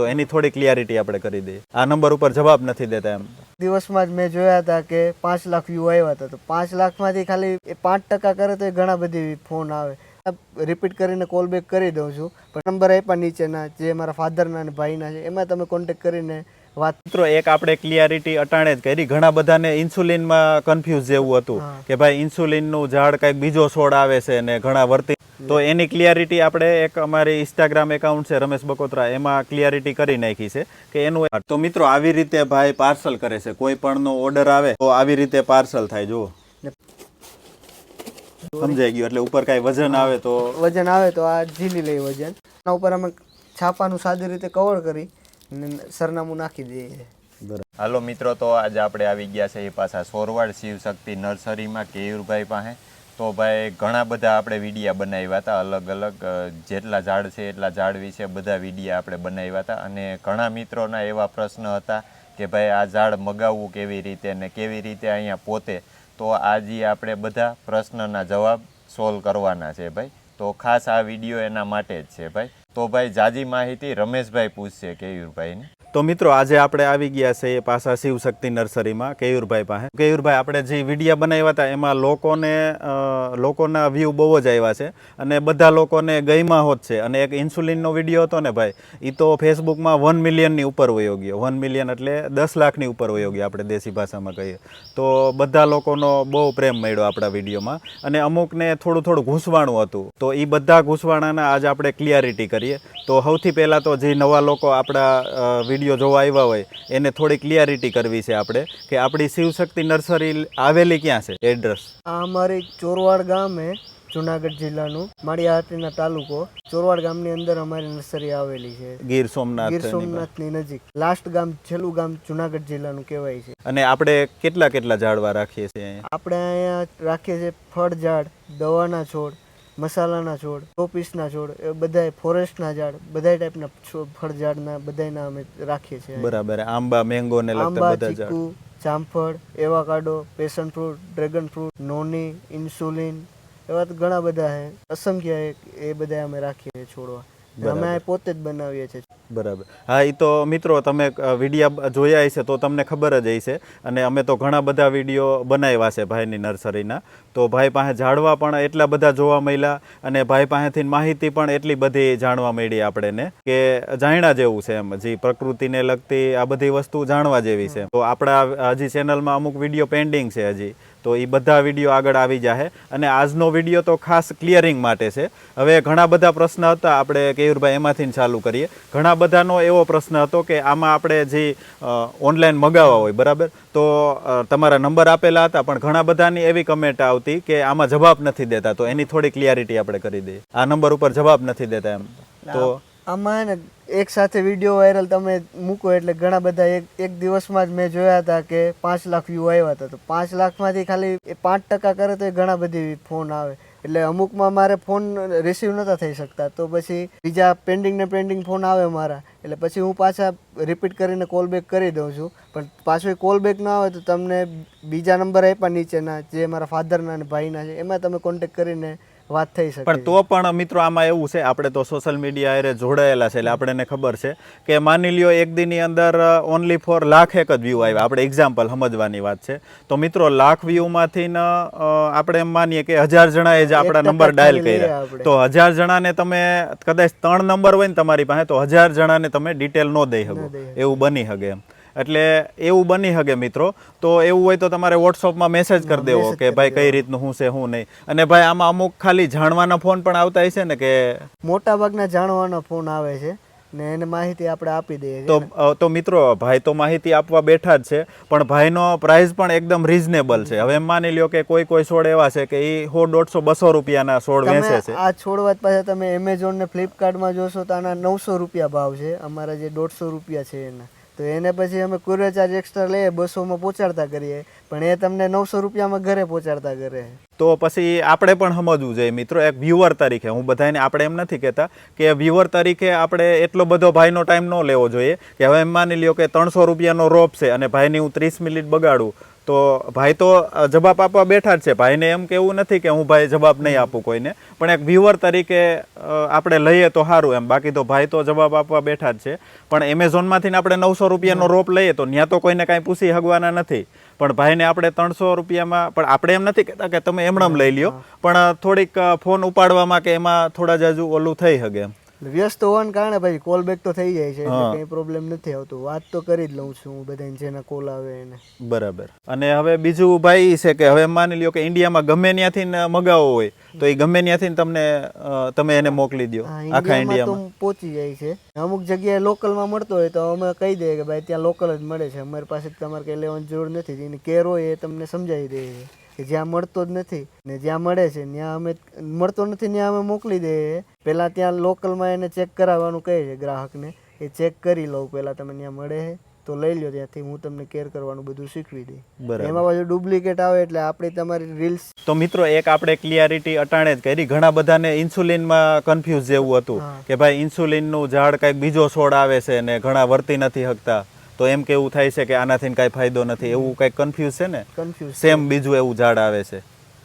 તો એની થોડી ક્લિયરિટી આપણે કરી દઈએ. આ નંબર ઉપર જવાબ નથી દેતા એમ. દિવસમાં જ મેં જોયા હતા કે પાંચ લાખ વ્યૂ આવ્યા હતા. તો પાંચ લાખમાંથી ખાલી એ પાંચ ટકા કરે તો એ ઘણા બધી ફોન આવે. રિપીટ કરીને કોલ બેક કરી દઉં છું. પણ નંબર આપ્યા નીચેના, જે મારા ફાધરના અને ભાઈના છે, એમાં તમે કોન્ટેક્ટ કરીને વાત મિત્રો એક આપણે ક્લિયરિટી અટાણે જ કરી. ઘણા બધાને ઇન્સ્યુલિનમાં કન્ફ્યુઝ જેવું હતું કે ભાઈ ઇન્સ્યુલિનનું ઝાડ કંઈક બીજો છોડ આવે છે ને ઘણા વર્તી તો એની ક્લિયરિટી આપણે એક અમારી ઇન્સ્ટાગ્રામ એકાઉન્ટ છે રમેશ બકોત્રા એમાં ક્લિયરિટી કરી નાખી છે કે એનું તો મિત્રો આવી રીતે ભાઈ પાર્સલ કરે છે. કોઈ પણનો ઓર્ડર આવે તો આવી રીતે પાર્સલ થાય જુઓ. સમજાઈ ગયું? એટલે ઉપર કાંઈ વજન આવે તો વજન આવે તો આ ઝીલી લઈ વજન. એના ઉપર અમે છાપાનું સાદી રીતે કવર કરી. સરનામું નાખી દઈએ હાલો મિત્રો, તો આજે આપણે આવી ગયા છે એ પાછા સોરવાડ શિવશક્તિ નર્સરીમાં કેયુરભાઈ પાસે. તો ભાઈ, ઘણા બધા આપણે વિડીયા બનાવ્યા હતા, અલગ અલગ જેટલા ઝાડ છે એટલા ઝાડ વિશે બધા વિડીયા આપણે બનાવ્યા હતા. અને ઘણા મિત્રોના એવા પ્રશ્ન હતા કે ભાઈ, આ ઝાડ મગાવવું કેવી રીતે ને કેવી રીતે અહીંયા પોતે? તો આજે આપણે બધા પ્રશ્નના જવાબ સોલ્વ કરવાના છે ભાઈ. તો ખાસ આ વીડિયો એના માટે જ છે ભાઈ. તો ભાઈ જાજી માહિતી રમેશભાઈ પૂછશે કેયુરભાઈને તો મિત્રો, આજે આપણે આવી ગયા છે એ પાછા શિવશક્તિ નર્સરીમાં, કેયુરભાઈ પાસે. કેયુરભાઈ, આપણે જે વિડીયા બનાવ્યા હતા, એમાં લોકોને લોકોના વ્યૂ બહુ જ આવ્યા છે અને બધા લોકોને ગઈમાં હોત છે. અને એક ઇન્સ્યુલિનનો વીડિયો હતો ને ભાઈ એ તો ફેસબુકમાં વન મિલિયનની ઉપર વયો ગયો. વન મિલિયન એટલે દસ લાખની ઉપર વયો ગયો, આપણે દેશી ભાષામાં કહીએ. તો બધા લોકોનો બહુ પ્રેમ મળ્યો આપણા વિડીયોમાં. અને અમુકને થોડું થોડું ઘૂસવાણું હતું. તો એ બધા ઘૂસવાણાના આજે આપણે ક્લિયરિટી કરીએ. તો સૌથી પહેલાં તો જે નવા લોકો આપણા વીડિયો જોવા આવ્યા હોય એને થોડી ક્લિયરિટી કરવી છે આપણે કે આપણી શિવશક્તિ નર્સરી આવેલી ક્યાં છે? એડ્રેસ આ અમારી ચોરવાડ ગામે જુનાગઢ જિલ્લાનું. માળિયાહાટીના તાલુકો. ચોરવાડ ગામની અંદર અમારી નર્સરી આવેલી છે. ગીર સોમનાથ ગીર સોમનાથની નજીક. લાસ્ટ ગામ છેલ્લું ગામ જુનાગઢ જિલ્લાનું કહેવાય છે. અને આપણે કેટલા કેટલા ઝાડવા રાખીએ છીએ? આપણે અહીંયા રાખીએ છીએ ફળ ઝાડ દવાના છોડ મસાલાના છોડ શોપીસના છોડ એ બધાય ફોરેસ્ટના ઝાડ બધા ટાઈપના ફળ ઝાડના બધાયના અમે રાખીએ છીએ. બરાબર. આંબા મેંગો ને લગતા બધા ઝાડ. જામફળ avocado passion fruit dragon fruit noni insulin એવા તો ઘણા બધા છે અસંખ્ય એ- બધા અમે રાખીએ છીએ છોડવા. અમે પોતે જ બનાવીએ છીએ. બરાબર. હા એ તો મિત્રો તમે વિડીયા જોયા હશે તો તમને ખબર જ હશે. અને અમે તો ઘણા બધા વીડિયો બનાવ્યા છે ભાઈની નર્સરીના. તો ભાઈ પાસે ઝાડવા પણ એટલા બધા જોવા મળ્યા અને ભાઈ પાસેથી માહિતી પણ એટલી બધી જાણવા મળી આપણને કે જાણ્યા જેવું છે એમ. જે પ્રકૃતિને લગતી આ બધી વસ્તુ જાણવા જેવી છે. તો આપણા હજી ચેનલમાં અમુક વીડિયો પેન્ડિંગ છે હજી. તો એ બધા વીડિયો આગળ આવી જાહે. અને આજનો વીડિયો તો ખાસ ક્લિયરિંગ માટે છે. હવે ઘણા બધા પ્રશ્ન હતા, આપણે કેયુરભાઈ એમાંથી ચાલુ કરીએ. ઘણા બધાનો એવો પ્રશ્ન હતો કે આમાં આપણે જે ઓનલાઈન મગાવવા હોય, બરાબર? તો તમારા નંબર આપેલા હતા, પણ ઘણા બધાની એવી કમેન્ટ આવતી કે આમાં જવાબ નથી દેતા. તો એની થોડી ક્લિયરિટી આપણે કરી દઈએ. આ નંબર ઉપર જવાબ નથી દેતા એમ. તો આમાં એક સાથે વીડિયો વાયરલ તમે મૂકો એટલે ઘણા બધા એક એક દિવસમાં જ મેં જોયા હતા કે પાંચ લાખ વ્યૂ આવ્યા હતા. તો પાંચ લાખમાંથી ખાલી એ પાંચ ટકા કરે તો એ ઘણા બધી ફોન આવે. એટલે અમુકમાં મારે ફોન રિસીવ નહોતા થઈ શકતા. તો પછી બીજા પેન્ડિંગ ને પેન્ડિંગ ફોન આવે મારા. એટલે પછી હું પાછા રિપીટ કરીને કોલ બેક કરી દઉં છું. પણ પાછો કોલ બેક ના આવે તો તમને બીજા નંબર આપ્યા નીચેના, જે મારા ફાધરના અને ભાઈના છે, એમાં તમે કોન્ટેક કરીને વાત થઈ શકે. પણ તો પણ મિત્રો આમાં એવું છે આપણે તો સોશિયલ મીડિયા હારે જોડાયેલા છે એટલે આપણને ખબર છે કે માની લ્યો એક દીની અંદર ઓનલી ફોર લાખ એક જ વ્યૂ આવ્યા. આપણે એક્ઝામ્પલ સમજવાની વાત છે. તો મિત્રો લાખ વ્યૂમાંથી ન આપણે એમ માનીએ કે હજાર જણાએ જ આપણા નંબર ડાયલ કર્યા. તો હજાર જણાને તમે કદાચ ત્રણ નંબર હોય ને તમારી પાસે તો હજાર જણાને તમે ડિટેલ ન દઈ શકો. એવું બની શકે એમ. એટલે એવું બની શકે મિત્રો. તો એવું હોય તો તમારે વોટ્સઅપમાં મેસેજ કરી દેવો કે ભાઈ કઈ રીતનું શું છે શું નહીં. અને ભાઈ આમાં અમુક ખાલી જાણવાના ફોન પણ આવતા હશે ને કે મોટા ભાગના જાણવાના ફોન આવે છે ને એને માહિતી આપણે આપી દઈએ તો તો મિત્રો ભાઈ તો માહિતી આપવા બેઠા જ છે પણ ભાઈનો પ્રાઇસ પણ એકદમ રિઝનેબલ છે. હવે માની લ્યો કે કોઈ કોઈ છોડ એવા છે કે એ સો દોઢસો બસો રૂપિયાના છોડ વેચે છે. આ છોડવા પાછા તમે એમેઝોન ને ફ્લિપકાર્ટમાં જોશો તો આના નવસો રૂપિયા ભાવ છે. અમારા જે દોઢસો રૂપિયા છે એના. તો એને પછી અમે કુરિયર ચાર્જ એક્સ્ટ્રા લઈએ, બસોમાં પહોંચાડતા કરીએ. પણ એ તમને નવસો રૂપિયામાં ઘરે પહોંચાડતા કરે. તો પછી આપણે પણ સમજવું જોઈએ. મિત્રો, એક વ્યુઅર તરીકે, હું બધાને આપણે એમ નથી કહેતા કે વ્યુઅર તરીકે આપણે એટલો બધો ભાઈનો ટાઈમ ન લેવો જોઈએ. કે હવે એમ માની લ્યો કે ત્રણસો રૂપિયાનો રોપ છે અને ભાઈની હું ત્રીસ મિનિટ બગાડું તો ભાઈ તો જવાબ આપવા બેઠા જ છે. ભાઈને એમ કેવું નથી કે હું ભાઈ જવાબ નહીં આપું કોઈને. પણ એક વ્યુઅર તરીકે આપણે લઈએ તો સારું એમ. બાકી તો ભાઈ તો જવાબ આપવા બેઠા જ છે. પણ એમેઝોનમાંથી આપણે નવસો રૂપિયાનો રોપ લઈએ તો ત્યાં તો કોઈને કાંઈ પૂછી હગવાના નથી. પણ ભાઈને આપણે ત્રણસો રૂપિયામાં પણ આપણે એમ નથી કહેતા કે તમે એમણમ લઈ લ્યો. પણ થોડીક ફોન ઉપાડવામાં કે એમાં થોડા જ હજુ ઓલું થઈ શકે એમ. વ્યસ્ત હોવાને કારણે ભાઈ કોલ બેક તો થઈ જાય છે એટલે કંઈ પ્રોબ્લેમ નથી આવતો. વાત તો કરી જ લઉં છું બધાને જેના કોલ આવે એને. બરાબર. અને હવે બીજું ભાઈ છે કે હવે માની લ્યો કે ઇન્ડિયામાં ગમે ત્યાંથી મગાવો હોય તો એ ગમે ત્યાંથી તમને તમે એને મોકલી દો આખા ઇન્ડિયામાં પહોંચી જાય છે. અમુક જગ્યાએ લોકલમાં મળતો હોય તો અમે કહી દઈએ કે ભાઈ ત્યાં લોકલ જ મળે છે. અમારી પાસે તમારે કંઈ લેવાની જરૂર નથી. જેની કેર હોય એ તમને સમજાવી દઈએ છે. કે જ્યાં મળતો જ નથી ને જ્યાં મળે છે ત્યાં અમે મળતો નથી ત્યાં અમે મોકલી દઈએ પહેલાં ત્યાં લોકલમાં એને ચેક કરાવવાનું કહે છે ગ્રાહકને એ ચેક કરી લઉં પહેલાં તમે ત્યાં મળે છે તો લઈ લો ત્યાંથી હું તમને કેર કરવાનું બધું શીખવી દઈ. એમાં પાછું ડુપ્લિકેટ આવે એટલે આપણી તમારી રીલ્સ તો મિત્રો એક આપણે ક્લિયરિટી અટાણે જ કરી. ઘણા બધાને ઇન્સ્યુલિનમાં કન્ફ્યુઝ જેવું હતું કે ભાઈ ઇન્સ્યુલિનનું ઝાડ કંઈક બીજો છોડ આવે છે ને ઘણા વર્તી નથી શકતા તો એમ કેવું થાય છે કે આનાથી કાંઈ ફાયદો નથી. એવું કંઈક કન્ફ્યુઝ છે ને? કન્ફ્યુઝ સેમ બીજું એવું ઝાડ આવે છે.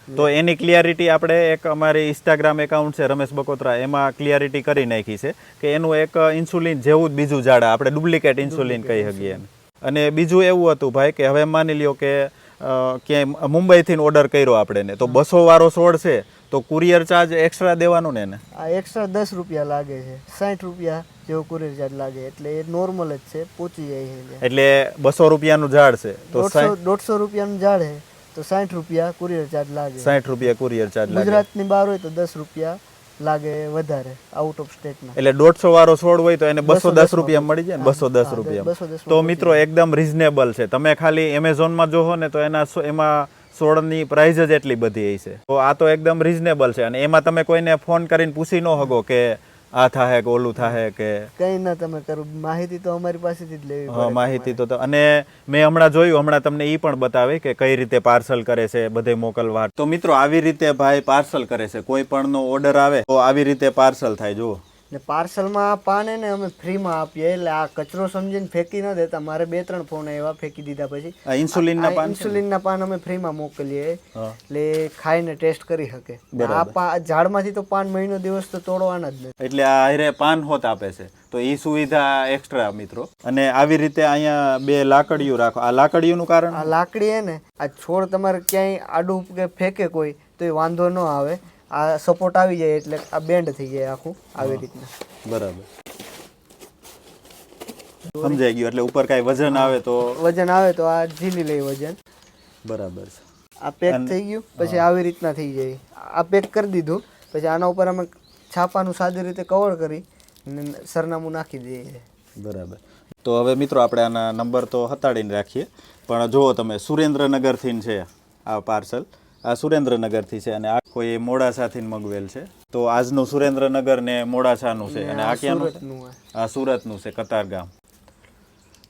તો એની ક્લિયરિટી આપણે એક અમારી ઇન્સ્ટાગ્રામ એકાઉન્ટ છે રમેશ બકોત્રા. એમાં ક્લિયરિટી કરી નાખી છે કે એનું એક ઇન્સ્યુલિન જેવું જ બીજું ઝાડ આપણે ડુપ્લિકેટ ઇન્સ્યુલિન કહી શકીએ અને બીજું એવું હતું ભાઈ કે હવે માની લ્યો કે ક્યાંય મુંબઈથી ઓર્ડર કર્યો આપણે ને તો બસો વાળો છોડ છે તો કુરિયર ચાર્જ એક્સ્ટ્રા દેવાનું ને એને? આ એક્સ્ટ્રા દસ રૂપિયા લાગે છે. સાઠ રૂપિયા જેવો કુરિયર ચાર્જ લાગે. એટલે એ નોર્મલ જ છે પહોંચી જાય છે એટલે. બસો રૂપિયાનું ઝાડ છે. તો દોઢસો દોઢસો રૂપિયાનું ઝાડ છે તો સાઠ રૂપિયા કુરિયર ચાર્જ લાગે. સાઠ રૂપિયા કુરિયર ચાર્જ ગુજરાતની બહાર હોય તો દસ રૂપિયા લાગે વધારે આઉટ ઓફ સ્ટેટના એટલે દોઢસો વાળો છોડ હોય તો એને બસો દસ રૂપિયા મળી જાય ને? બસો દસ રૂપિયા તો મિત્રો એકદમ રિઝનેબલ છે. તમે ખાલી એમેઝોનમાં જોવો ને તો એના એમાં છોડની પ્રાઇસ જ એટલી બધી છે. તો આ તો એકદમ રિઝનેબલ છે. અને એમાં તમે કોઈને ફોન કરીને પૂછી ન હગો કે આ થાહે કે ઓલું થાહે કે કંઈ ના તમે કરો. માહિતી તો અમારી પાસેથી જ લેવી હા, માહિતી તો તો- અને મેં હમણાં જોયું હમણાં તમને એ પણ બતાવે કે કઈ રીતે પાર્સલ કરે છે બધે મોકલવા. તો મિત્રો આવી રીતે ભાઈ પાર્સલ કરે છે. કોઈ પણ નો ઓર્ડર આવે તો આવી રીતે પાર્સલ થાય જુઓ. ને પાર્સલમાં પાન એને અમે ફ્રીમાં આપીએ એટલે આ કચરો સમજીને ફેંકી ન દેતા. મારે બે ત્રણ ફોન એવા ફેંકી દીધા પછી. ઇન્સ્યુલિનના પાન? ઇન્સ્યુલિનના પાન અમે ફ્રીમાં મોકલીએ એટલે ખાઈને ટેસ્ટ કરી શકે. આ ઝાડમાંથી તો પાન મહિનો દિવસ તો તોડવાના જ નથી એટલે આ હારે પાન હોત આપે છે. તો એ સુવિધા એક્સ્ટ્રા મિત્રો. અને આવી રીતે અહીંયા બે લાકડીયું રાખો. આ લાકડીયુંનું કારણ? આ લાકડી હે ને આ છોડ તમારે ક્યાંય આડું કે ફેંકે કોઈ તો એ વાંધો ન આવે. આ સપોર્ટ આવી જાય એટલે આ બેન્ડ થઈ જાય આખું આવી રીતના. બરાબર. સમજાઈ ગયું એટલે ઉપર કાંઈ વજન આવે તો વજન આવે તો આ ઝીલી લે વજન. બરાબર છે. આ પેક થઈ ગયું પછી આવી રીતના થઈ જાય. આ પેક કરી દીધું પછી આના ઉપર અમે છાપાનું સાદી રીતે કવર કરી સરનામું નાખી દઈએ. બરાબર. તો હવે મિત્રો આપણે આના નંબર તો હતાડીને રાખીએ. પણ જુઓ તમે સુરેન્દ્રનગરથી છે આ પાર્સલ આ સુરેન્દ્રનગરથી છે અને આ કોઈ મોડાસાથી મગવેલ છે. તો આજનું સુરેન્દ્રનગર ને મોડાસાનું છે અને આ ક્યાંનું. આ સુરતનું છે કતારગામ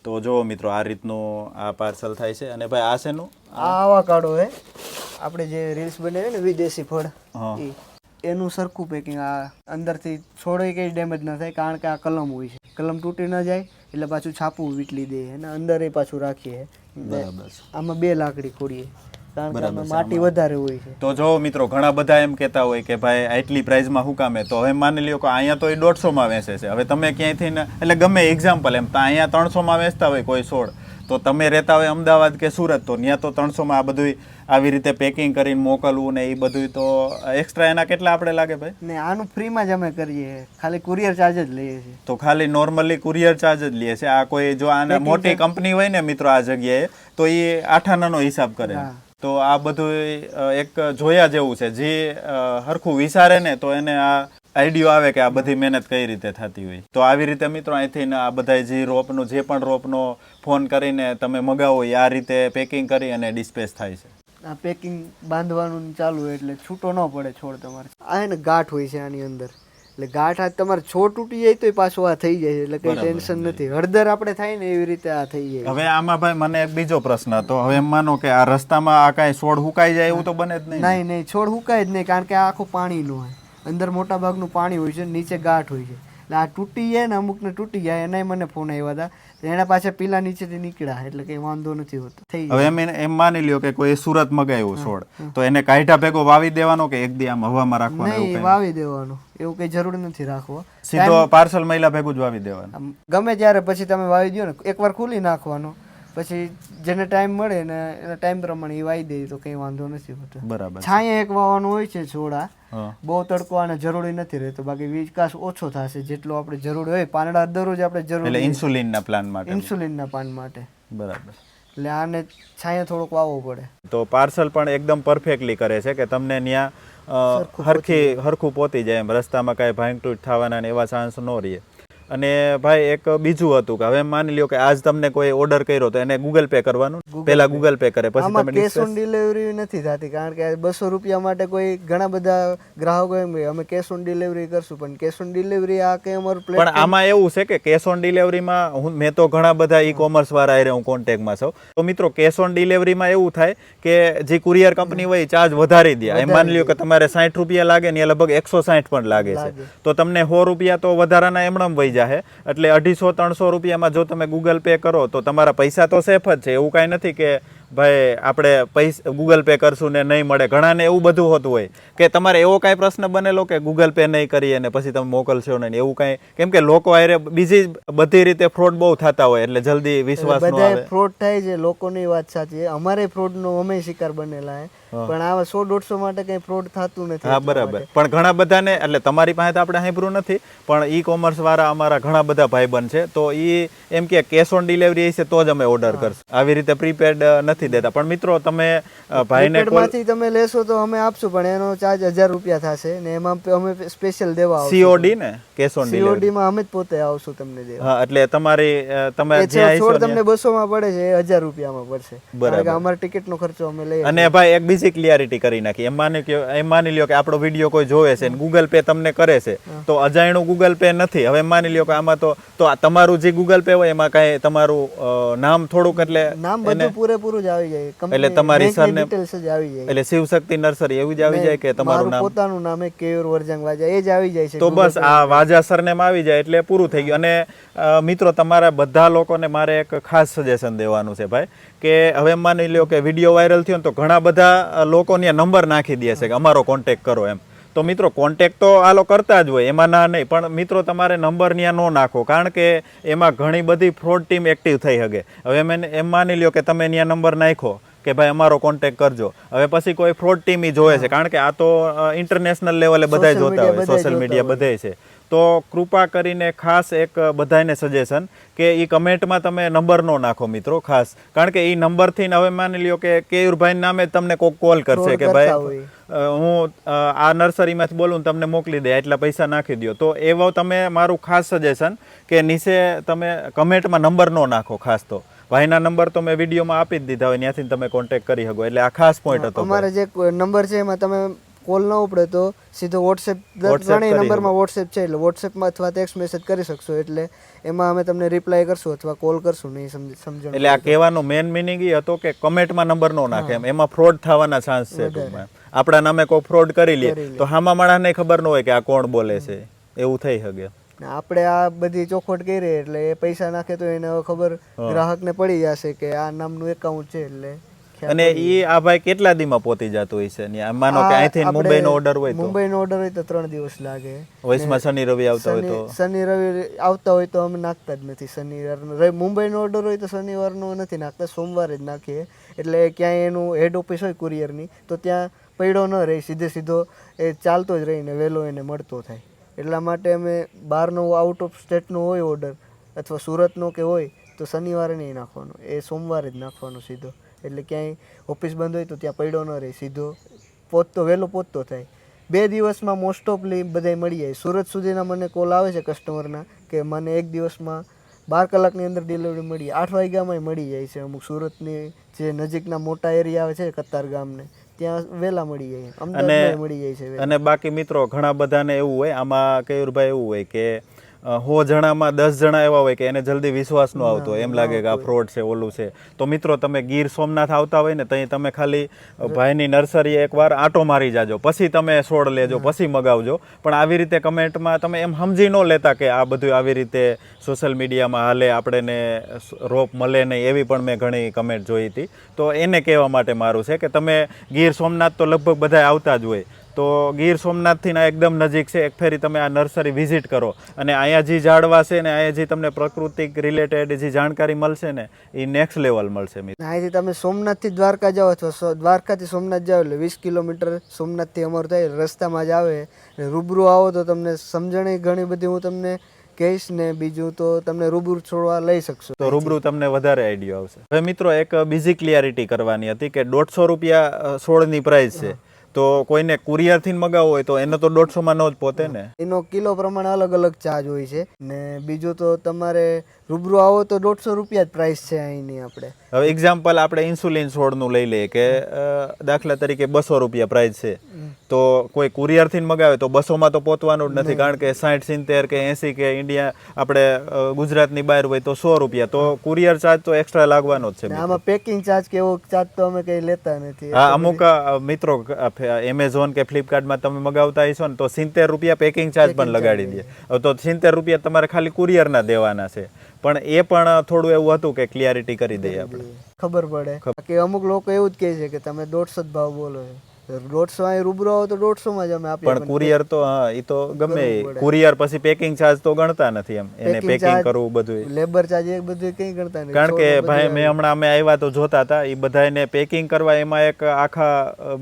તો જુઓ મિત્રો આ રીતનું આ પાર્સલ થાય છે. અને ભાઈ આ શેનું? આ આવા કાઢો હે. આપણે જે રીલ્સ બનાવીએ ને વિદેશી ફળ હા. એનું સરખું પેકિંગ આ અંદરથી છોડે કંઈ ડેમેજ ન થાય કારણ કે આ કલમ હોય છે. કલમ તૂટી ન જાય એટલે પાછું છાપું વીટલી દે અને અંદર એ પાછું રાખીએ બરાબર આમાં બે લાકડી ખોડીએ. કારણ કે માટી વધારે હોય છે. તો જો મિત્રો ઘણા બધા એમ કહેતા હોય કે ભાઈ આટલી પ્રાઇઝમાં હું કામે? તો હવે માની લ્યો કે અહીંયા તો એ દોઢસોમાં વેચે છે. હવે તમે ક્યાંયથી ને એટલે ગમે એક્ઝામ્પલ એમ તો અહીંયા ત્રણસોમાં વેચતા હોય કોઈ છોડ તો તમે રહેતા હોય અમદાવાદ કે સુરત તો ત્યાં તો ત્રણસોમાં આ બધું આવી રીતે પેકિંગ કરીને મોકલવું ને એ બધું તો એક્સ્ટ્રા એના કેટલા આપણે લાગે ભાઈ? ને આનું ફ્રીમાં જ અમે કરીએ. ખાલી કુરિયર ચાર્જ જ લઈએ છીએ. તો ખાલી નોર્મલી કુરિયર ચાર્જ જ લે છે આ કોઈ જો આને મોટી કંપની હોય ને મિત્રો આ જગ્યાએ તો એ આઠાનાનો હિસાબ કરે. તો આ બધું એક જોયા જેવું છે. જે હરખું વિચારે ને તો એને આ આઈડિયો આવે કે આ બધી મહેનત કઈ રીતે થતી હોય. તો આવી રીતે મિત્રો અહીંથી આ બધા જે રોપનો, જે પણ રોપનો ફોન કરીને તમે મગાવો, એ આ રીતે પેકિંગ કરી અને ડિસ્પેચ થાય છે. આ પેકિંગ બાંધવાનું ચાલુ એટલે છૂટો ન પડે છોડ તમારે. આ એને ગાંઠ હોય છે આની અંદર. એટલે ગાંઠ હાથ તમારે છોડ તૂટી જાય તો પાછું આ થઈ જાય એટલે કઈ ટેન્શન નથી. હળદર આપણે થાય ને એવી રીતે આ થઈ જાય. હવે આમાં ભાઈ મને એક બીજો પ્રશ્ન હતો. હવે એમ માનો કે આ રસ્તામાં આ કાંઈ છોડ હુકાઈ જાય એવું તો બને જ નહીં નહીં નહીં છોડ હુકાય જ નહીં કારણ કે આ આખું પાણીનું હોય. અંદર મોટા ભાગનું પાણી હોય છે નીચે ગાંઠ હોય છે. એટલે આ તૂટી જાય ને અમુકને તૂટી જાય એનાય મને ફોન આવ્યા હતા એના પાછા પીલા નીચેથી નીકળ્યા એટલે કંઈ વાંધો નથી હોતો. થઈ હવે એમ એમ માની લ્યો કે કોઈ સુરત મગાવ્યો છોડ તો એને કાઢા ભેગો વાવી દેવાનો કે એક દી આમ હવામાં રાખવાનો નહીં વાવી દેવાનું. એવું કંઈ જરૂર નથી રાખવો. સીધો પાર્સલ મહિલા ભેગું જ વાવી દેવાનું. ગમે ત્યારે પછી તમે વાવી દો ને એકવાર ખુલી નાખવાનું. પછી જેને ટાઈમ મળે ને એના ટાઈમ પ્રમાણે એ વાવી દે તો કંઈ વાંધો નથી હોતો. બરાબર છાંયા એક વાવવાનું હોય છે છોડા બહુ તડકો અને જરૂરી નથી રહેતો. બાકી વિકાસ ઓછો થશે જેટલો આપણે જરૂર હોય. પાંદડા દરરોજ આપણે જરૂર એટલે ઇન્સ્યુલિનના પ્લાન માટે. ઇન્સ્યુલિનના પાન માટે. બરાબર. એટલે આને છાંયે થોડોક વાવવો પડે. તો પાર્સલ પણ એકદમ પરફેક્ટલી કરે છે કે તમને ત્યાં હરખી હરખું પહોંચી જાય. એમ. રસ્તામાં કાંઈ ભાંગતૂટ થવાના ને એવા ચાન્સ ન રહે. અને ભાઈ એક બીજું હતું કે હવે માની લ્યો કે આજ તમને કોઈ ઓર્ડર કર્યો તો એને ગૂગલ પે કરવાનું. પહેલા ગૂગલ પે કરે પછી તમે કેશ ઓન ડિલિવરી નથી થતી કારણ કે બસો રૂપિયા માટે કોઈ ઘણા બધા ગ્રાહકો એમ અમે કેશ ઓન ડિલિવરી કરશું પણ કેશ ઓન ડિલિવરી આ કે અમારું પણ આમાં એવું છે કે કેશ ઓન ડિલિવરીમાં હું મેં તો ઘણા બધા ઈ કોમર્સ વાળા આવી હું કોન્ટેક્ટમાં છું. તો મિત્રો કેશ ઓન ડિલિવરીમાં એવું થાય કે જે કુરિયર કંપની હોય ચાર્જ વધારી દે. એમ માની લ્યો કે તમારે સાઠ રૂપિયા લાગે ને એ લગભગ એકસો સાઠ પણ લાગે છે. તો તમને સો રૂપિયા તો વધારાના એમણમ વહી જાહે એટલે અઢીસો, ત્રણસો રૂપિયામાં જો તમે ગૂગલ પે કરો તો તમારા પૈસા તો સેફ જ છે. એવું કાંઈ નથી કે ભાઈ આપણે પૈસા ગૂગલ પે કરશું ને નહીં મળે. ઘણાને એવું બધું હોતું હોય કે તમારે એવો કાંઈ પ્રશ્ન બનેલો કે ગૂગલ પે નહીં કરીએ ને પછી તમે મોકલશો નહીં એવું કાંઈ? કેમ કે લોકો આરે બીજી બધી રીતે ફ્રોડ બહુ થતા હોય એટલે જલ્દી વિશ્વાસ બધા ફ્રોડ થાય છે લોકોની વાત સાચી અમારે ફ્રોડ નો અમે શિકાર બનેલા હે. પણ આવા સો દોઢસો માટે કઈ ફ્રોડ થતું નથી હા બરાબર. પણ ઘણા બધાને એટલે તમારી પાસે તો આપણે સાંભળ્યું નથી પણ ઈ કોમર્સ વાળા અમારા ઘણા બધા ભાઈ બન છે તો ઈ એમ કે કેશ ઓન ડિલિવરી હશે તો જ અમે ઓર્ડર કરશું. આવી રીતે પ્રીપેડ નથી. દેતા. પણ મિત્રો તમે ભાઈને માંથી તમે લેશો તો અમે આપશું પણ એનો ચાર્જ હજાર રૂપિયા થશે ને એમાં અમે સ્પેશિયલ દેવા સીઓડી ને? કેશ ઓન સીઓડી માં અમે જ પોતે આવશું તમને દેવા. હા એટલે તમારી તમે જે છોડ તમને 200 માં પડે છે 1000 રૂપિયામાં પડશે. કે અમારા ટિકિટ નો ખર્ચો અમે લઈએ. અને ભાઈ એક બીજી ક્લિયરિટી કરી નાખી. એમ માની કે એમ માની લ્યો કે આપણો વીડિયો કોઈ જોવે છે ને ગૂગલ પે તમને કરે છે તો અજાણ્યું ગૂગલ પે નથી. હવે માની લ્યો કે આમાં તો તો તમારું જે ગૂગલ પે હોય એમાં કાંઈ તમારું નામ થોડુંક એટલે નામ બધું પૂરેપૂરું જ આવી જાય. એટલે તમારી સરનેમ- ડિટેલ્સ જ આવી જાય. એટલે શિવશક્તિ નર્સરી એવું જ આવી જાય કે તમારું નામ? પોતાનું નામ એ કેયુર વર્જંગ વાજા એ જ આવી જાય છે તો બસ આ વાજા સરનેમ આવી જાય એટલે પૂરું થઈ ગયું. અને મિત્રો તમારા બધા લોકોને મારે એક ખાસ સજેશન દેવાનું છે ભાઈ કે હવે માની લ્યો કે વીડિયો વાયરલ થયો ને તો ઘણા બધા લોકોને નંબર નાખી દે છે કે અમારો કોન્ટેક કરો એમ. તો મિત્રો કોન્ટેક તો આલો કરતા જ હોય, એમાં ના નહીં. પણ મિત્રો, તમારે નંબર ત્યાં ન નાખો, કારણ કે એમાં ઘણી બધી ફ્રોડ ટીમ એક્ટિવ થઈ શકે હવે મેં એમ માની લ્યો કે તમે ત્યાં નંબર નાખો કે ભાઈ અમારો કોન્ટેક કરજો. હવે પછી કોઈ ફ્રોડ ટીમ એ જોવે છે. કારણ કે આ તો ઇન્ટરનેશનલ લેવલે બધા જોતા હોય. સોશિયલ મીડિયા બધાય બધે છે. તો કૃપા કરીને ખાસ એક બધાને સજેશન કે એ કમેન્ટમાં તમે નંબર નો નાખો મિત્રો ખાસ. કારણ કે એ નંબરથી હવે માની લ્યો કે કેયુરભાઈ નામે તમને કોક કોલ કરશે કે ભાઈ હું આ નર્સરીમાંથી બોલું તમને મોકલી દે એટલા પૈસા નાખી દો તો એવો તમે મારું ખાસ સજેશન કે નીચે તમે કમેન્ટમાં નંબર નો નાખો ખાસ તો. ભાઈના નંબર તો મેં વિડીયોમાં આપી જ દીધા હોય ત્યાંથી તમે કોન્ટેક્ટ કરી શકો. એટલે આ ખાસ પોઈન્ટ હતો અમારે જે નંબર છે એમાં તમે કોલ ન ઉપડે તો સીધો વોટ્સએપ ત્રણેય નંબરમાં વોટ્સએપ છે એટલે વોટ્સએપમાં અથવા ટેક્સ્ટ મેસેજ કરી શકશો એટલે એમાં અમે તમને રિપ્લાય કરશું અથવા કોલ કરશું નહીં સમજ સમજણ એટલે આ કહેવાનો મેન મિનિંગ એ હતો કે કમેન્ટમાં નંબર નો નાખે એમ. એમાં ફ્રોડ થવાના ચાન્સ છે ટૂંકમાં. આપણા નામે કોઈ ફ્રોડ કરી લે તો હામા માણસને ખબર ન હોય કે આ કોણ બોલે છે. એવું થઈ શકે. ને આપણે આ બધી ચોખવટ કરી એટલે એ પૈસા નાખે તો એને ખબર ગ્રાહકને પડી જશે કે આ નામનું એકાઉન્ટ છે એટલે અને એ આ ભાઈ કેટલા દીમાં પહોંચી જતું હોય છે ન્યા? માનો કે અહીંથી મુંબઈનો ઓર્ડર હોય તો. મુંબઈનો ઓર્ડર હોય તો ત્રણ દિવસ લાગે. વયસમાં શનિ રવિ આવતા હોય તો? શનિ રવિ આવતા હોય તો અમે નાખતા જ નથી. શનિવાર રવિ મુંબઈનો ઓર્ડર હોય તો શનિવારનો નથી નાખતા સોમવારે જ નાખીએ. એટલે ક્યાંય એનું હેડ ઓફિસ હોય કુરિયરની તો ત્યાં પડ્યો ન રહે સીધે સીધો એ ચાલતો જ રહીને વહેલો એને મળતો થાય. એટલા માટે અમે બહારનો આઉટ ઓફ સ્ટેટનો હોય ઓર્ડર અથવા સુરતનો કે હોય, તો શનિવારે નહીં નાખવાનો. એ સોમવારે જ નાખવાનો સીધો. એટલે ક્યાંય ઓફિસ બંધ હોય તો ત્યાં પડ્યો ન રહે, સીધો પહોંચતો વહેલો પહોંચતો થાય. બે દિવસમાં મોસ્ટ ઓફલી બધાય મળી જાય. સુરત સુધીના મને કોલ આવે છે કસ્ટમરના કે મને એક દિવસમાં બાર કલાકની અંદર ડિલિવરી મળી. આઠ વાગ્યામાં મળી જાય છે અમુક સુરતની જે નજીકના મોટા એરિયા આવે છે કતાર ગામને. ત્યાં વહેલા મળી જાય અમદાવાદ મળી જાય છે અને બાકી મિત્રો ઘણા બધાને એવું હોય આમાં કેયુરભાઈ એવું હોય કે સો જણામાં દસ જણા એવા હોય કે એને જલ્દી વિશ્વાસ ન આવતો એમ લાગે કે આ ફ્રોડ છે ઓલું છે. તો મિત્રો તમે ગીર સોમનાથ આવતા હોય ને ત્યાં તમે ખાલી ભાઈની નર્સરી એકવાર આંટો મારી જાજો. પછી તમે છોડ લેજો પછી મગાવજો. પણ આવી રીતે કમેન્ટમાં તમે એમ સમજી ન લેતા કે આ બધું આવી રીતે સોશિયલ મીડિયામાં હાલે આપણને રોપ મળે નહીં એવી પણ મેં ઘણી કમેન્ટ જોઈ હતી. તો એને કહેવા માટે મારું છે કે તમે ગીર સોમનાથ તો લગભગ બધા આવતા જ હોય. તો ગીર સોમનાથથીના એકદમ નજીક છે. એક ફેરી તમે આ નર્સરી વિઝિટ કરો. અને અહીંયા જે ઝાડવા છે ને અહીંયા જે તમને પ્રકૃતિક રિલેટેડ જે જાણકારી મળશે ને એ નેક્સ્ટ લેવલ મળશે મિત્રો. અહીંથી તમે સોમનાથથી દ્વારકા જાઓ અથવા દ્વારકાથી સોમનાથ જાઓ એટલે વીસ કિલોમીટર સોમનાથથી અમારું થાય રસ્તામાં જ આવે. ને રૂબરૂ આવો તો તમને સમજણી ઘણી બધી હું તમને કહીશ ને બીજું તો તમને રૂબરૂ છોડવા લઈ શકશો. તો રૂબરૂ તમને વધારે આઈડિયો આવશે. હવે મિત્રો એક બીજી ક્લિયરિટી કરવાની હતી કે દોઢસો રૂપિયા સોળની છોડની પ્રાઇસ છે. તો કોઈને કુરિયરથી મગાવવો હોય તો એનો તો દોઢસોમાં નો જ પોતે ને? એનો કિલો પ્રમાણે અલગ અલગ ચાર્જ હોય છે ને બીજું તો તમારે રૂબરૂ આવો તો દોઢસો રૂપિયા જ પ્રાઇસ છે અહીંની આપણે. હવે એક્ઝામ્પલ આપણે ઇન્સ્યુલિન છોડનું લઈ લઈએ કે દાખલા તરીકે બસો રૂપિયા પ્રાઇસ છે. તો કોઈ કુરિયરથી મગાવે તો બસોમાં તો પહોંચવાનું જ નથી કારણ કે સાઠ સિત્તેર કે એંસી કે ઇન્ડિયા આપણે ગુજરાતની બહાર હોય તો સો રૂપિયા. તો કુરિયર ચાર્જ તો એક્સ્ટ્રા લાગવાનો જ છે આમાં પેકિંગ ચાર્જ કે એવો ચાર્જ તો અમે કંઈ લેતા નથી. હા અમુક મિત્રો એમેઝોન કે ફ્લિપકાર્ટમાં તમે મગાવતા હશો ને તો સિત્તેર રૂપિયા પેકિંગ ચાર્જ પણ લગાડી દે. તો સિત્તેર રૂપિયા તમારે ખાલી કુરિયરના દેવાના છે. પણ એ પણ થોડું એવું હતું કે ક્લિયરિટી કરી દઈએ આપણે. ખબર પડે. કે અમુક લોકો એવું જ કહે છે કે તમે દોઢસો જ ભાવ બોલો છો. દોઢસો અહીં રૂબરૂ આવો તો દોઢસોમાં જ અમે આપીએ પણ કુરિયર તો હા એ તો ગમે. કુરિયર પછી પેકિંગ ચાર્જ તો ગણતા નથી એમ. એને પેકિંગ કરવું બધું લેબર ચાર્જ એ બધું કંઈ ગણતા નથી. કારણ કે ભાઈ મેં હમણાં અમે આવ્યા તો જોતા હતા એ બધાને પેકિંગ કરવા એમાં એક આખા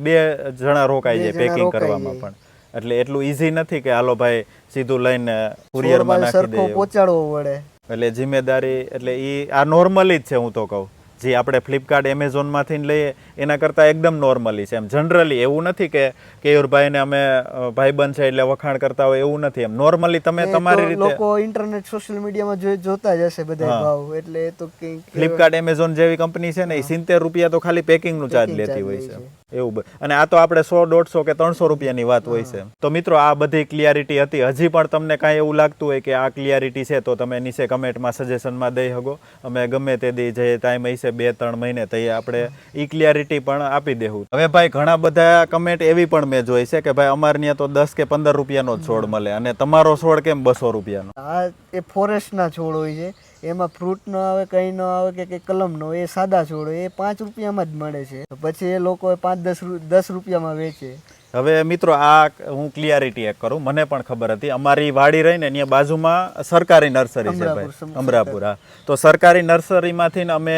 બે જણા રોકાઈ જાય પેકિંગ કરવામાં પણ. એટલે એટલું ઈઝી નથી કે હાલો ભાઈ સીધું લઈને કુરિયર કુરિયરમાં નાખી દે પહોંચાડવો પડે. એટલે જિમ્મેદારી એટલે એ આ નોર્મલી જ છે હું તો કહું. જે આપણે ફ્લિપકાર્ટ એમેઝોનમાંથી લઈએ એના કરતાં એકદમ નોર્મલી છે. એમ જનરલી એવું નથી કે કેયુરભાઈને અમે ભાઈ ભાઈબંધ છે એટલે વખાણ કરતા હોય એવું નથી. એમ નોર્મલી તમે તમારી રીતે લોકો ઇન્ટરનેટ સોશિયલ મીડિયામાં જોઈ જોતા જ હશે બધા ભાવ. એટલે તો ફ્લિપકાર્ટ એમેઝોન જેવી કંપની છે ને એ સિત્તેર રૂપિયા તો ખાલી પેકિંગનું ચાર્જ લેતી હોય છે. એવું અને આ તો આપણે સો, દોઢસો કે ત્રણસો રૂપિયાની વાત હોય છે. તો મિત્રો, આ બધી ક્લિયરિટી હતી. હજી પણ તમને કાંઈ એવું લાગતું હોય કે આ ક્લિયરિટી છે, તો તમે નીચે કમેન્ટમાં સજેશનમાં દઈ શકો. અમે ગમે તે દી જે ટાઈમ હશે, બે, ત્રણ મહિને તો આપણે એ ક્લિયરિટી પણ આપી દેવું હવે ભાઈ, ઘણા બધા કમેન્ટ એવી પણ મેં જોઈ છે કે ભાઈ, અમારે ત્યાં તો દસ કે પંદર રૂપિયાનો જ છોડ મળે. અને તમારો છોડ કેમ બસો રૂપિયાનો? આ એ ફોરેસ્ટના છોડ હોય છે. એમાં ફ્રૂટ ન આવે કંઈ ન આવે કે કંઈ કલમ નો એ સાદા છોડ હોય એ પાંચ રૂપિયામાં જ મળે છે. પછી એ લોકો પાંચ દસ દસ રૂપિયામાં વેચે. હવે મિત્રો આ હું ક્લિયરિટી એક કરું. મને પણ ખબર હતી. અમારી વાડી રહીને એની બાજુમાં સરકારી નર્સરી છે ભાઈ. અમરાપુરા તો સરકારી નર્સરીમાંથી ને અમે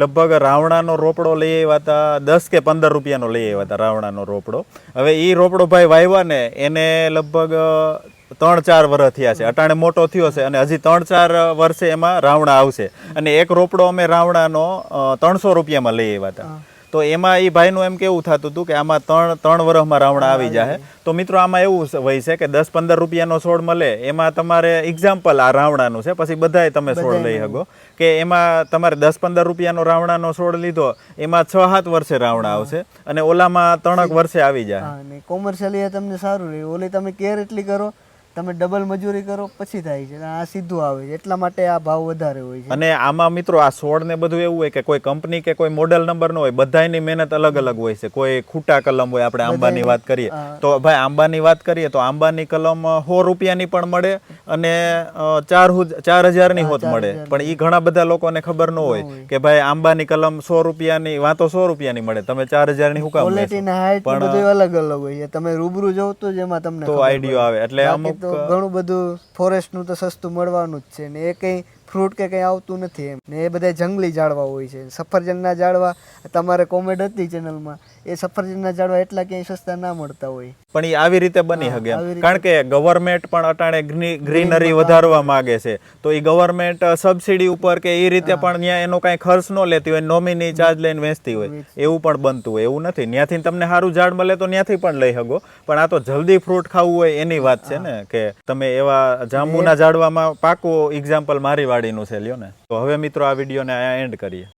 લગભગ રાવણાનો રોપડો લઈ આવ્યા હતા દસ કે પંદર રૂપિયાનો લઈ આવ્યા હતા રાવણાનો રોપડો. હવે એ રોપડો ભાઈ વાવ્યા ને એને લગભગ ત્રણ ચાર વર્ષ થયા છે. અટાણે મોટો થયો છે અને હજી ત્રણ ચાર વર્ષે એમાં રાવણા આવશે. અને એક રોપડો અમે રાવણાનો ત્રણસો રૂપિયામાં લઈ આવ્યા હતા. તો એમાં એ ભાઈનું એમ કેવું થતું હતું કે આમાં ત્રણ ત્રણ વર્ષમાં રાવણા આવી જાય તો મિત્રો આમાં એવું હોય છે કે દસ પંદર રૂપિયાનો છોડ મળે. એમાં તમારે એક્ઝામ્પલ આ રાવણાનું છે. પછી બધાય તમે છોડ લઈ શકો. કે એમાં તમારે દસ પંદર રૂપિયાનો રાવણાનો છોડ લીધો એમાં છ સાત વર્ષે રાવણા આવશે અને ઓલામાં ત્રણક વર્ષે આવી જાય કોમર્શિયલી તમને સારું રહ્યું. ઓલી તમે કેર એટલી કરો તમે ડબલ મજૂરી કરો પછી થાય છે. આ સીધું આવે છે. એટલા માટે આ ભાવ વધારે હોય છે. અને આમાં મિત્રો આ સોળ ને બધું એવું હોય કે કોઈ કંપની કે કોઈ મોડેલ નંબર નો હોય બધાની મહેનત અલગ અલગ હોય છે. કોઈ ખૂટા કલમ હોય આપણે આંબાની વાત કરીએ. તો ભાઈ આંબાની વાત કરીએ તો આંબાની કલમ સો રૂપિયાની પણ મળે અને ચાર ચાર હજારની હોત મળે. પણ એ ઘણા બધા લોકોને ખબર ન હોય કે ભાઈ આંબાની કલમ સો રૂપિયાની વાં તો સો રૂપિયાની મળે. તમે ચાર હજારની હું કામ ને બધું અલગ અલગ હોય છે. તમે રૂબરૂ જાઓ તો જેમાં એમાં તમને તો આઈડિયો આવે. એટલે અમુક તો ઘણું બધું ફોરેસ્ટનું તો સસ્તું મળવાનું જ છે ને એ કંઈ ફ્રૂટ કે કંઈ આવતું નથી એમ. ને એ બધા જંગલી ઝાડવા હોય છે. સફરજનના ઝાડવા તમારે કોમેડ હતી ચેનલમાં એ સફરજનના ઝાડવા એટલા ક્યાંય સસ્તા ના મળતા હોય. પણ એ આવી રીતે બની શકે. કારણ કે ગવર્મેન્ટ પણ અટાણે ગ્રીનરી વધારવા માંગે છે. તો એ ગવર્મેન્ટ સબસિડી ઉપર કે એ રીતે પણ ત્યાં એનો કાંઈ ખર્ચ ન લેતી હોય નોમિની ચાર્જ લઈને વેચતી હોય. એવું પણ બનતું હોય એવું નથી. ત્યાંથી તમને સારું ઝાડ મળે તો ત્યાંથી પણ લઈ શકો. પણ આ તો જલ્દી ફ્રૂટ ખાવું હોય એની વાત છે ને કે તમે એવા જાંબુના ઝાડવામાં પાકો એક્ઝામ્પલ મારી વાડીનું છે લ્યો ને. તો હવે મિત્રો આ વિડીયોને અહીંયા એન્ડ કરીએ.